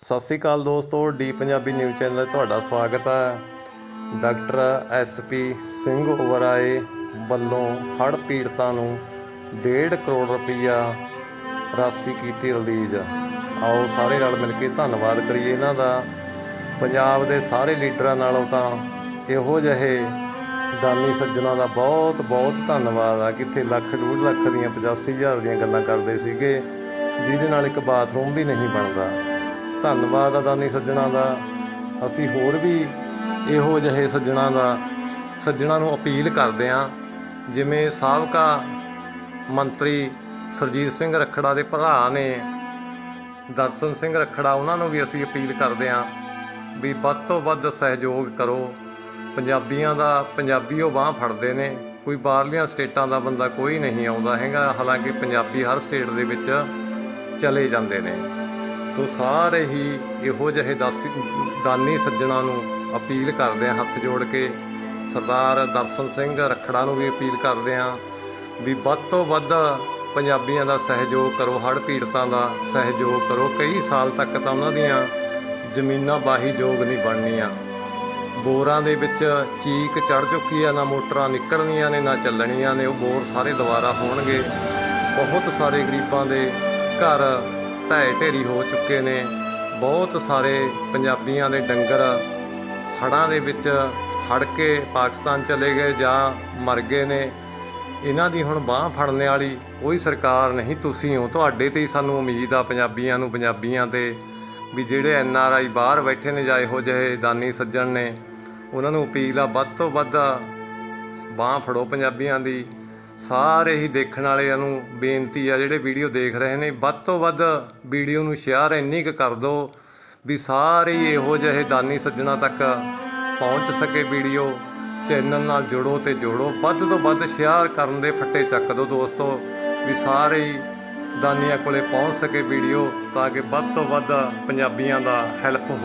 ਸਤਿ ਸ੍ਰੀ ਅਕਾਲ ਦੋਸਤੋ, D Punjabi news channel 'ਤੇ ਤੁਹਾਡਾ ਸਵਾਗਤ ਹੈ। Doctor S P Singh Oberoi ਵੱਲੋਂ ਹੜ੍ਹ ਪੀੜਤਾਂ ਨੂੰ 1.5 ਕਰੋੜ ਰੁਪਈਆ ਰਾਸ਼ੀ ਕੀਤੀ ਰਿਲੀਜ਼। ਆਓ ਸਾਰੇ ਨਾਲ ਮਿਲ ਕੇ ਧੰਨਵਾਦ ਕਰੀਏ ਇਹਨਾਂ ਦਾ। ਪੰਜਾਬ ਦੇ ਸਾਰੇ ਲੀਡਰਾਂ ਨਾਲੋਂ ਤਾਂ ਇਹੋ ਜਿਹੇ ਦਾਨੀ ਸੱਜਣਾ ਦਾ ਬਹੁਤ ਬਹੁਤ ਧੰਨਵਾਦ ਆ। ਕਿੱਥੇ ਲੱਖ, ਡੂਢ ਲੱਖ ਦੀਆਂ 85000 ਦੀਆਂ ਗੱਲਾਂ ਕਰਦੇ ਸੀਗੇ, ਜਿਹਦੇ ਨਾਲ ਇੱਕ ਬਾਥਰੂਮ ਵੀ ਨਹੀਂ ਬਣਦਾ। ਧੰਨਵਾਦ ਅਦਾਨੀ ਦਾਨੀ ਸੱਜਣਾ ਦਾ। ਅਸੀਂ ਹੋਰ ਵੀ ਇਹੋ ਜਿਹੇ ਸੱਜਣਾ ਦਾ, ਸੱਜਣਾ ਨੂੰ ਅਪੀਲ ਕਰਦੇ ਹਾਂ, ਜਿਵੇਂ ਸਾਬਕਾ ਮੰਤਰੀ ਸਰਜੀਤ ਸਿੰਘ ਰਖੜਾ ਦੇ ਭਰਾ ਨੇ, ਦਰਸ਼ਨ ਸਿੰਘ ਰਖੜਾ, ਉਹਨਾਂ ਨੂੰ ਵੀ ਅਸੀਂ ਅਪੀਲ ਕਰਦੇ ਹਾਂ ਵੀ ਵੱਧ ਤੋਂ ਵੱਧ ਸਹਿਯੋਗ ਕਰੋ। ਪੰਜਾਬੀਆਂ ਦਾ ਪੰਜਾਬੀ ਉਹ ਬਾਹ ਫੜਦੇ ਨੇ, ਕੋਈ ਬਾਹਰਲੀਆਂ ਸਟੇਟਾਂ ਦਾ ਬੰਦਾ ਕੋਈ ਨਹੀਂ ਆਉਂਦਾ ਹੈਗਾ, ਹਾਲਾਂਕਿ ਪੰਜਾਬੀ ਹਰ ਸਟੇਟ ਦੇ ਵਿੱਚ ਚਲੇ ਜਾਂਦੇ ਨੇ। ਸੋ ਸਾਰੇ ਹੀ ਇਹੋ ਜਿਹੇ ਦਾਸੀ ਦਾਨੀ ਸੱਜਣਾ ਨੂੰ ਅਪੀਲ ਕਰਦੇ ਆ ਹੱਥ ਜੋੜ ਕੇ। ਸਰਦਾਰ ਦਰਸ਼ਨ ਸਿੰਘ ਰਖੜਾ ਨੂੰ ਵੀ ਅਪੀਲ ਕਰਦੇ ਆ ਵੀ ਵੱਧ ਤੋਂ ਵੱਧ ਪੰਜਾਬੀਆਂ ਦਾ ਸਹਿਯੋਗ ਕਰੋ, ਹੜ੍ਹ ਪੀੜਤਾਂ ਦਾ ਸਹਿਯੋਗ ਕਰੋ। ਕਈ ਸਾਲ ਤੱਕ ਤਾਂ ਉਹਨਾਂ ਦੀਆਂ ਜ਼ਮੀਨਾਂ ਬਾਹੀ ਯੋਗ ਨਹੀਂ ਬਣਨੀਆਂ। ਬੋਰਾਂ ਦੇ ਵਿੱਚ ਚੀਕ ਚੜ ਚੁੱਕੀ ਆ, ਨਾ ਮੋਟਰਾਂ ਨਿਕਲਣੀਆਂ ਨੇ, ਨਾ ਚੱਲਣੀਆਂ ਨੇ, ਉਹ ਬੋਰ ਸਾਰੇ ਦੁਬਾਰਾ ਹੋਣਗੇ। ਬਹੁਤ ਸਾਰੇ ਗਰੀਬਾਂ ਦੇ ਘਰ ਢਾਏ ਢੇਰੀ ਹੋ ਚੁੱਕੇ ਨੇ। ਬਹੁਤ ਸਾਰੇ ਪੰਜਾਬੀਆਂ ਦੇ ਡੰਗਰ ਹੜ੍ਹਾਂ ਦੇ ਵਿੱਚ ਹੜ ਕੇ ਪਾਕਿਸਤਾਨ ਚਲੇ ਗਏ ਜਾਂ ਮਰ ਗਏ ਨੇ। ਇਹਨਾਂ ਦੀ ਹੁਣ ਬਾਹ ਫੜਨੇ ਵਾਲੀ ਕੋਈ ਸਰਕਾਰ ਨਹੀਂ। ਤੁਸੀਂ ਹੋ, ਤੁਹਾਡੇ ਤੇ ਹੀ ਸਾਨੂੰ ਉਮੀਦ ਆ ਪੰਜਾਬੀਆਂ ਨੂੰ, ਪੰਜਾਬੀਆਂ ਤੇ, ਵੀ ਜਿਹੜੇ ਐਨ ਆਰ ਆਈ ਬਾਹਰ ਬੈਠੇ ਨੇ ਜਾਂ ਇਹੋ ਜਿਹੇ ਦਾਨੀ ਸੱਜਣ ਨੇ, ਉਹਨਾਂ ਨੂੰ ਅਪੀਲ ਆ, ਵੱਧ ਤੋਂ ਵੱਧ ਬਾਹ ਫੜੋ ਪੰਜਾਬੀਆਂ ਦੀ। ਸਾਰੇ ਹੀ ਦੇਖਣ ਵਾਲਿਆਂ ਨੂੰ ਬੇਨਤੀ ਆ, ਜਿਹੜੇ ਵੀਡੀਓ ਦੇਖ ਰਹੇ ਨੇ, ਵੱਧ ਤੋਂ ਵੱਧ ਵੀਡੀਓ ਨੂੰ ਸ਼ੇਅਰ ਇੰਨੀ ਕੁ ਕਰ ਦਿਓ ਵੀ ਸਾਰੇ ਹੀ ਇਹੋ ਜਿਹੇ ਦਾਨੀ ਸੱਜਣਾ ਤੱਕ ਪਹੁੰਚ ਸਕੇ ਵੀਡੀਓ, ਚੈਨਲ ਨਾਲ ਜੁੜੋ ਤੇ ਜੋੜੋ, ਵੱਧ ਤੋਂ ਵੱਧ ਸ਼ੇਅਰ ਕਰਨ ਦੇ ਫੱਟੇ ਚੱਕ ਦਿਓ ਦੋਸਤੋ, ਵੀ ਸਾਰੇ ਹੀ ਦਾਨੀਆਂ ਕੋਲੇ ਪਹੁੰਚ ਸਕੇ ਵੀਡੀਓ, ਤਾਂ ਕਿ ਵੱਧ ਤੋਂ ਵੱਧ ਪੰਜਾਬੀਆਂ ਦਾ ਹੈਲਪ ਹੋ